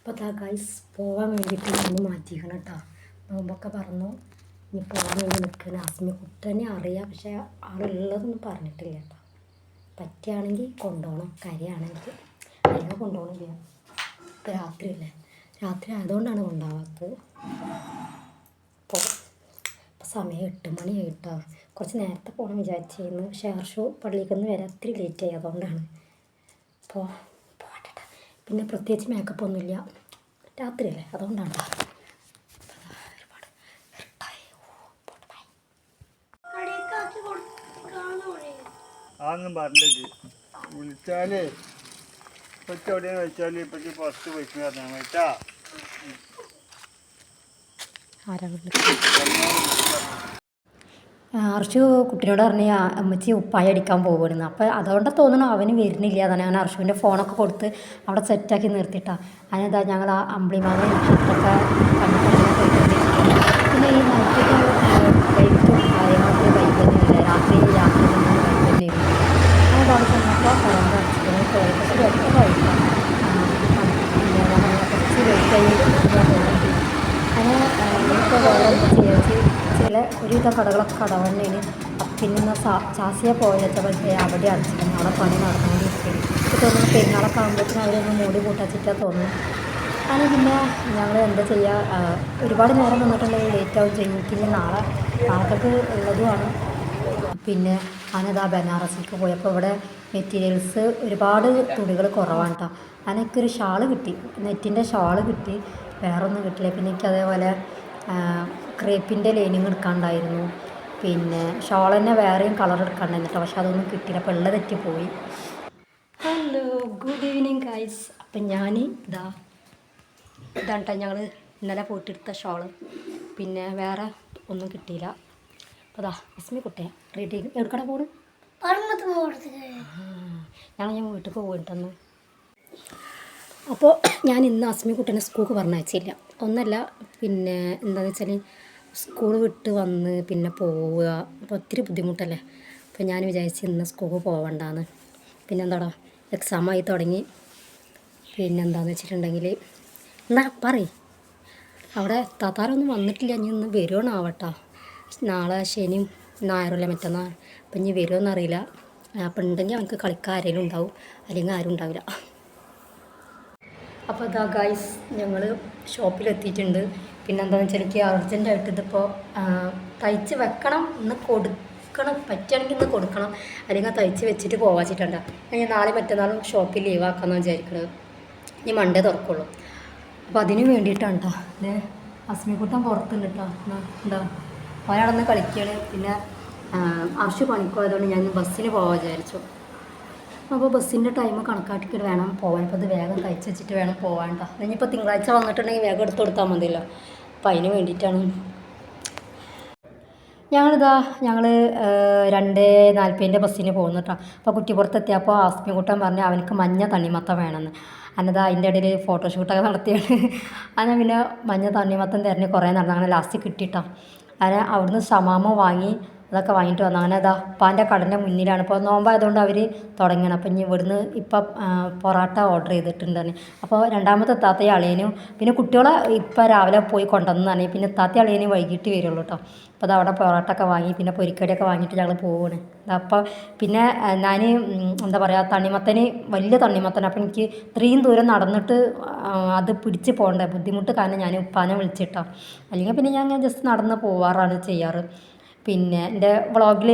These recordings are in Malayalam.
അപ്പോൾ താ ഗൈസ് പോകാൻ വേണ്ടിയിട്ട് ഞാൻ മാറ്റിക്കണം കേട്ടോ നോമ്പൊക്കെ പറഞ്ഞു. ഇനി പോകാൻ വേണ്ടി നിൽക്കുന്ന അസ്മി കുട്ടനെ അറിയാം പക്ഷേ ആളുള്ളതൊന്നും പറഞ്ഞിട്ടില്ല കേട്ടോ പറ്റുകയാണെങ്കിൽ കൊണ്ടുപോകണം കാര്യമാണെങ്കിൽ അല്ലെങ്കിൽ കൊണ്ടുപോകണില്ല ഇപ്പം രാത്രിയല്ലേ? രാത്രി ആയതുകൊണ്ടാണ് കൊണ്ടാവാത്തത്. അപ്പോൾ ഇപ്പം സമയം എട്ട് മണിയായിട്ടോ കുറച്ച് നേരത്തെ പോകണം വിചാരിച്ചിരുന്നു. പക്ഷേ ഹർഷോ പള്ളിക്കൊന്ന് വരെ ഒത്തിരി ലേറ്റ് ആയി. അതുകൊണ്ടാണ്. അപ്പോൾ പിന്നെ പ്രത്യേകിച്ച് മേക്കപ്പ് ഒന്നുമില്ല. രാത്രിയല്ലേ? അതുകൊണ്ടാണ്. പറഞ്ഞില്ല വിളിച്ചാലേ വെച്ചാൽ ഫസ്റ്റ് പറഞ്ഞാൽ ആരാ അർഷു കുട്ടീനോട് പറഞ്ഞു അമ്മച്ചി ഉപ്പായി അടിക്കാൻ പോകുമായിരുന്നു അപ്പോൾ അതുകൊണ്ട് തോന്നുന്നു അവന് വരുന്നില്ല. അതാണ് ഞാൻ അർഷുവിന്റെ ഫോണൊക്കെ കൊടുത്ത് അവിടെ സെറ്റാക്കി നിർത്തിയിട്ടാണ് അതിനെന്താ ഞങ്ങൾ ആ അമ്പിളിമാരെ നക്ഷത്രമൊക്കെ പിന്നെ ഈ നൈറ്റിന്റെ ലൈറ്റും കാര്യങ്ങളൊക്കെ വൈകി തന്നെയല്ലേ രാത്രി രാത്രി തന്നെ തന്നെയായിരുന്നു അത് അവിടെ ചെന്നപ്പോൾ അടിച്ചിട്ട് കുറച്ച് വെട്ടം കഴിക്കാം പിന്നെ ഞാൻ പറഞ്ഞ കുറച്ച് വെയിറ്റ് ആയി അങ്ങനെ ഇപ്പോൾ വേറെ എന്താ ചെയ്യുക ചില ഒരുവിധം കടകളൊക്കെ കടവണ്ണേന് പിന്നെ ചാസിയ പോയപ്പോഴത്തെ അവിടെ അടച്ചിരുന്നു. അവിടെ പണി നടന്നുകൊണ്ടിരിക്കും ഇപ്പം തോന്നുന്നു പെരുന്നാളൊക്കെ ആകുമ്പോഴത്തേനും അവരൊന്ന് മൂടി കൂട്ടാച്ചിട്ടാ തോന്നുന്നു. അങ്ങനെ പിന്നെ ഞങ്ങൾ എന്താ ചെയ്യുക ഒരുപാട് നേരം നിന്നിട്ടുണ്ടെങ്കിൽ ലേറ്റ് ആവും ചെയ്യും. പിന്നെ നാളെ നാളത്തേക്ക് ഉള്ളതുമാണ്. പിന്നെ അനതാ ബനാറസിലേക്ക് പോയപ്പോൾ ഇവിടെ മെറ്റീരിയൽസ് ഒരുപാട് തുണികൾ കുറവാണ് കേട്ടോ എനിക്കൊരു ഷാൾ കിട്ടി. നെറ്റിന്റെ ഷാൾ കിട്ടി. വേറൊന്നും കിട്ടില്ല. പിന്നെ എനിക്ക് അതേപോലെ ക്രേപ്പിന്റെ ലൈനിങ് എടുക്കാണ്ടായിരുന്നു. പിന്നെ ഷാൾ തന്നെ വേറെയും കളർ എടുക്കാണ്ടായിരുന്നു കേട്ടോ പക്ഷെ അതൊന്നും കിട്ടിയില്ല. അപ്പോൾ ഉള്ള തെറ്റി പോയി. ഹലോ ഗുഡ് ഈവനിങ് ഗൈസ് അപ്പം ഞാൻ ഇതാ ഇതാണ് കേട്ടോ ഞങ്ങൾ ഇന്നലെ പോയിട്ടെടുത്ത ഷോൾ പിന്നെ വേറെ ഒന്നും കിട്ടിയില്ല. അപ്പോൾ അതാ അസ്മി കുട്ടിയെ റെഡി എവിടെക്കട പോണ് ഞങ്ങൾ ഞാൻ വീട്ടിൽ പോയിട്ടൊന്ന്. അപ്പോൾ ഞാൻ ഇന്ന് അസ്മി കുട്ടീനെ സ്കൂൾക്ക് പറഞ്ഞയച്ചില്ല. ഒന്നല്ല പിന്നെ എന്താണെന്ന് വെച്ചാൽ സ്കൂൾ വിട്ട് വന്ന് പിന്നെ പോവുക. അപ്പോൾ ഒത്തിരി ബുദ്ധിമുട്ടല്ലേ? അപ്പോൾ ഞാൻ വിചാരിച്ച് ഇന്ന് സ്കൂൾ പോവണ്ടാന്ന്. എന്താടാ എക്സാമായി തുടങ്ങി. പിന്നെ എന്താണെന്ന് വെച്ചിട്ടുണ്ടെങ്കിൽ എന്നാ പറയ്. അവിടെ താത്താരൊന്നും വന്നിട്ടില്ല. ഇനി ഇന്ന് വരുമോണാവട്ടോ നാളെ ശനിയും ഞായറുമല്ല മറ്റന്നാൾ? അപ്പം ഇനി വരുമെന്നറിയില്ല അപ്പം ഉണ്ടെങ്കിൽ അവനക്ക് കളിക്കാൻ ആരെങ്കിലും ഉണ്ടാവും. അല്ലെങ്കിൽ ആരും ഉണ്ടാവില്ല. അപ്പോൾ അതാ ഗായ്സ് ഞങ്ങൾ ഷോപ്പിലെത്തിയിട്ടുണ്ട് പിന്നെ എന്താണെന്ന് വെച്ചാൽ എനിക്ക് അർജന്റായിട്ട് ഇതിപ്പോൾ തയ്ച്ച് വെക്കണം ഇന്ന് കൊടുക്കണം പറ്റുകയാണെങ്കിൽ ഇന്ന് കൊടുക്കണം. അല്ലെങ്കിൽ തയ്ച്ച് വെച്ചിട്ട് പോവാച്ചിട്ടുണ്ട് ഞാൻ നാളെ മറ്റന്നാളും ഷോപ്പിൽ ലീവ് ആക്കാമെന്ന് വിചാരിക്കുന്നത് ഇനി മണ്ടേ തുറക്കുള്ളൂ. അപ്പോൾ അതിന് വേണ്ടിയിട്ടാണ് കേട്ടോ അല്ലേ അസ്മിക്കുട്ടൻ പുറത്തുണ്ട് കേട്ടോ എന്താ അവനടന്ന് കളിക്കുകയാണ് പിന്നെ ആവശ്യം പണിക്കോയതുകൊണ്ട് ഞാൻ ബസ്സിന് പോകാൻ വിചാരിച്ചു. അപ്പോൾ ബസ്സിന്റെ ടൈം കണക്കാക്കിയിട്ട് വേണം പോകാൻ അപ്പോൾ അത് വേഗം തയ്ച്ച് വെച്ചിട്ട് വേണം പോകാൻ കേട്ടോ ഇനിയിപ്പോൾ തിങ്കളാഴ്ച വന്നിട്ടുണ്ടെങ്കിൽ വേഗം എടുത്ത് കൊടുത്താൽ മതിയല്ലോ. അപ്പോൾ അതിന് വേണ്ടിയിട്ടാണ്. ഞങ്ങളിതാ ഞങ്ങൾ രണ്ട് നാൽപ്പതിന്റെ ബസ്സിന് പോകുന്നു കേട്ടോ അപ്പോൾ കുറ്റിപ്പുറത്തെത്തിയപ്പോൾ ആസ്മി കൂട്ടാൻ പറഞ്ഞു അവനക്ക് മഞ്ഞ തണ്ണിമത്തം വേണമെന്ന് അന്നതാ അതിന്റെ ഇടയിൽ ഫോട്ടോഷൂട്ടൊക്കെ നടത്തിയാണ്. അങ്ങനെ പിന്നെ മഞ്ഞ തണ്ണിമത്തം തിരഞ്ഞ് കുറേ നടന്നു അങ്ങനെ ലാസ്റ്റ് കിട്ടിയിട്ടോ അങ്ങനെ അവിടുന്ന് ഷമാമ വാങ്ങി അതൊക്കെ വാങ്ങിയിട്ട് വന്നു. അങ്ങനെ അതാ ഉപ്പാന്റെ കടന്റെ മുന്നിലാണ്. ഇപ്പോൾ നോമ്പായതുകൊണ്ട് അവർ തുടങ്ങണം. അപ്പം ഇനി ഇവിടുന്ന് ഇപ്പം പൊറോട്ട ഓർഡർ ചെയ്തിട്ടുണ്ടാണ് അപ്പോൾ രണ്ടാമത്തെ താത്തയും അളിയനും പിന്നെ കുട്ടികളെ ഇപ്പം രാവിലെ പോയി കൊണ്ടുവന്നതാണ്. പിന്നെ താത്ത അളിയനും വൈകിട്ട് വരുള്ളൂ കേട്ടോ അപ്പോൾ അത് അവിടെ പൊറോട്ട ഒക്കെ വാങ്ങി പിന്നെ പൊരിക്കടിയൊക്കെ വാങ്ങിയിട്ട് ഞങ്ങൾ പോവുകയാണ് അപ്പോൾ പിന്നെ ഞാൻ എന്താ പറയുക തണ്ണിമത്തന് വലിയ തണ്ണിമത്തൻ അപ്പം എനിക്ക് ഇത്രയും ദൂരം നടന്നിട്ട് അത് പിടിച്ച് പോകേണ്ട? ബുദ്ധിമുട്ട് കാരണം ഞാൻ ഉപ്പാനെ വിളിച്ചിട്ടോ. അല്ലെങ്കിൽ പിന്നെ ഞാൻ ജസ്റ്റ് നടന്ന് പോവാറാണ് ചെയ്യാറ്. പിന്നെ എന്റെ വ്ളോഗിൽ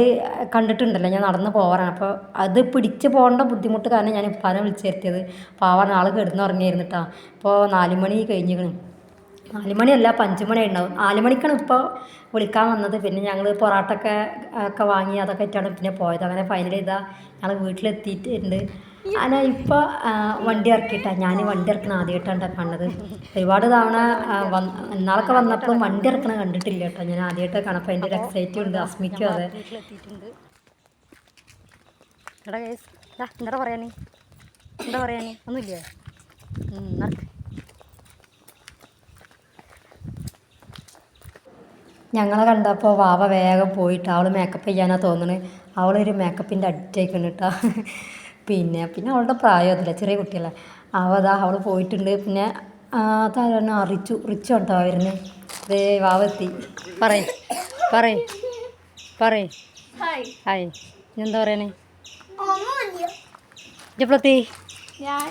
കണ്ടിട്ടുണ്ടല്ലോ ഞാൻ നടന്ന് പോകാറാണ് അപ്പോൾ അത് പിടിച്ച് പോകേണ്ട ബുദ്ധിമുട്ട് കാരണം ഞാൻ ഉപ്പാനെ വിളിച്ചു വരുത്തിയത്. പാവം ആൾ കിടന്നുറങ്ങിയായിരുന്നു കേട്ടോ അപ്പോൾ നാല് മണി കഴിഞ്ഞിരിക്കണം. നാല് മണിയല്ല അപ്പം അഞ്ച് മണി ഉണ്ടാവും നാല് മണിക്കാണ് ഇപ്പോൾ വിളിക്കാൻ വന്നത്. പിന്നെ ഞങ്ങൾ പൊറാട്ടൊക്കെ ഒക്കെ വാങ്ങി അതൊക്കെ ആയിട്ടാണ് പിന്നെ പോയത്. അങ്ങനെ ഫൈനൽ ഇതാ ഞങ്ങൾ വീട്ടിലെത്തിയിട്ടുണ്ട്. അങ്ങനെ ഇപ്പോൾ വണ്ടി ഇറക്കിയിട്ടാണ് ഞാൻ വണ്ടി ഇറക്കുന്ന ആദ്യമായിട്ടാണ് കണ്ടത്. ഒരുപാട് തവണ വന്ന് ഇന്നാളൊക്കെ വന്നപ്പോൾ വണ്ടി ഇറക്കണ കണ്ടിട്ടില്ല കേട്ടോ. ഞാൻ ആദ്യമായിട്ട് കാണപ്പോൾ അതിന്റെ ഒരു എക്സൈറ്റും ഉണ്ട് അസ്മിക്കും അതെ. എന്താ പറയാനേ? എന്താ പറയാനേ? ഒന്നുമില്ലേ? ഞങ്ങളെ കണ്ടപ്പോൾ വാവ വേഗം പോയിട്ട് അവൾ മേക്കപ്പ് ചെയ്യാനാണ് തോന്നുന്നത് അവളൊരു മേക്കപ്പിന്റെ അഡിക്റ്റായിക്കുന്നു കേട്ടോ പിന്നെ പിന്നെ അവളുടെ പ്രായം അതില്ല ചെറിയ കുട്ടിയല്ലേ. അവതാ അവൾ പോയിട്ടുണ്ട്. പിന്നെ ആ അറിച്ചു റിച്ചു റിച്ചു ഉണ്ടോ വരുന്നത് ദേ വാവെത്തി പറയ്. പറയ്. പറയ്. ഹായ്. എന്താ പറയണേ? ജപ്ലത്തി ഞാൻ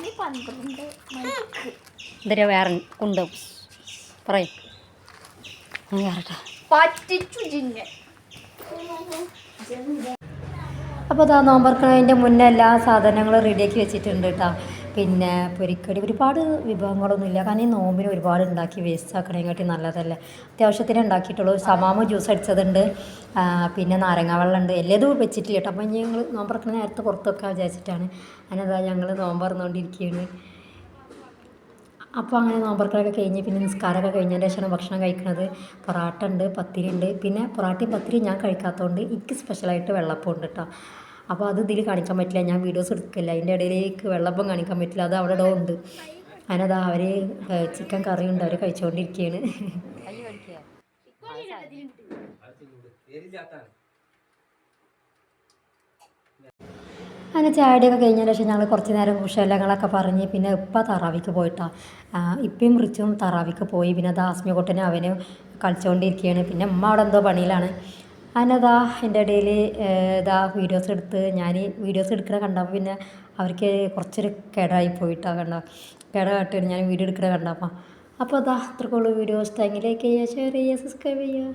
എന്തരാ വേറെ ഉണ്ട്. പറയ്. നീ വേറെട്ടാ പറ്റിച്ചു ജിന്നെ. അപ്പോൾ അതാ നോമ്പറക്കണതിന്റെ മുന്നേ എല്ലാ സാധനങ്ങളും റെഡിയാക്കി വെച്ചിട്ടുണ്ട് കേട്ടോ പിന്നെ പൊരിക്കടി ഒരുപാട് വിഭവങ്ങളൊന്നും ഇല്ല കാരണം ഈ നോമ്പിന് ഒരുപാട് ഉണ്ടാക്കി വേസ്റ്റ് ആക്കണേക്കാട്ടി നല്ലതല്ലേ? അത്യാവശ്യത്തിന് ഉണ്ടാക്കിയിട്ടുള്ളൂ. സമാമ ജ്യൂസ് അടിച്ചതുണ്ട്. പിന്നെ നാരങ്ങ വെള്ളം ഉണ്ട് എല്ലാതും വെച്ചിട്ടില്ല കേട്ടോ അപ്പം ഞങ്ങൾ നോമ്പറക്കണ നേരത്തെ പുറത്ത് വെക്കാൻ വിചാരിച്ചിട്ടാണ് അതിനതാ ഞങ്ങൾ നോമ്പറന്നുകൊണ്ടിരിക്കുകയാണ് അപ്പോൾ അങ്ങനെ നോമ്പർക്കളൊക്കെ കഴിഞ്ഞ് പിന്നെ നിസ്കാരമൊക്കെ കഴിഞ്ഞതിന് ശേഷമാണ് ഭക്ഷണം കഴിക്കുന്നത്. പൊറാട്ട ഉണ്ട് പത്തിരി ഉണ്ട് പിന്നെ പൊറാട്ടയും പത്തിരിയും ഞാൻ കഴിക്കാത്തതുകൊണ്ട് എനിക്ക് സ്പെഷ്യലായിട്ട് വെള്ളപ്പം ഉണ്ട് കേട്ടോ അപ്പോൾ അത് ഇതിൽ കാണിക്കാൻ പറ്റില്ല. ഞാൻ വീഡിയോസ് എടുക്കില്ല. അതിന്റെ ഇടയിലേക്ക് വെള്ളപ്പം കാണിക്കാൻ പറ്റില്ല. അത് അവിടെ ഉണ്ട്. അതിനതാ അവർ ചിക്കൻ കറി ഉണ്ട്. അവർ കഴിച്ചുകൊണ്ടിരിക്കുകയാണ് അങ്ങനെ ചാടിയൊക്കെ കഴിഞ്ഞതിന് ശേഷം ഞങ്ങൾ കുറച്ച് നേരം കുശലങ്ങളൊക്കെ പറഞ്ഞ് പിന്നെ ഇപ്പം തറാവിക്ക് പോയിട്ടാണ് ഇപ്പം റിച്ചും തറാവിക്ക് പോയി. പിന്നെ അത് ആസ്മികൊട്ടനും അവന് കളിച്ചുകൊണ്ടിരിക്കുകയാണ് പിന്നെ അമ്മ അവിടെ എന്തോ പണിയിലാണ്. അതിനതാ എന്റെ ഇടയിൽ ഇതാ വീഡിയോസ് എടുത്ത് ഞാൻ വീഡിയോസ് എടുക്കണ കണ്ടപ്പോൾ പിന്നെ അവർക്ക് കുറച്ചൊരു കേടായി പോയിട്ടാണ് കണ്ട. കേട കാട്ടുകയാണ് ഞാൻ വീഡിയോ എടുക്കണ കണ്ടപ്പോൾ അപ്പോൾ അതാ അത്രക്കുള്ള വീഡിയോസ്. താങ്ക് ലൈക്ക് ചെയ്യുക ഷെയർ ചെയ്യുക സബ്സ്ക്രൈബ് ചെയ്യുക.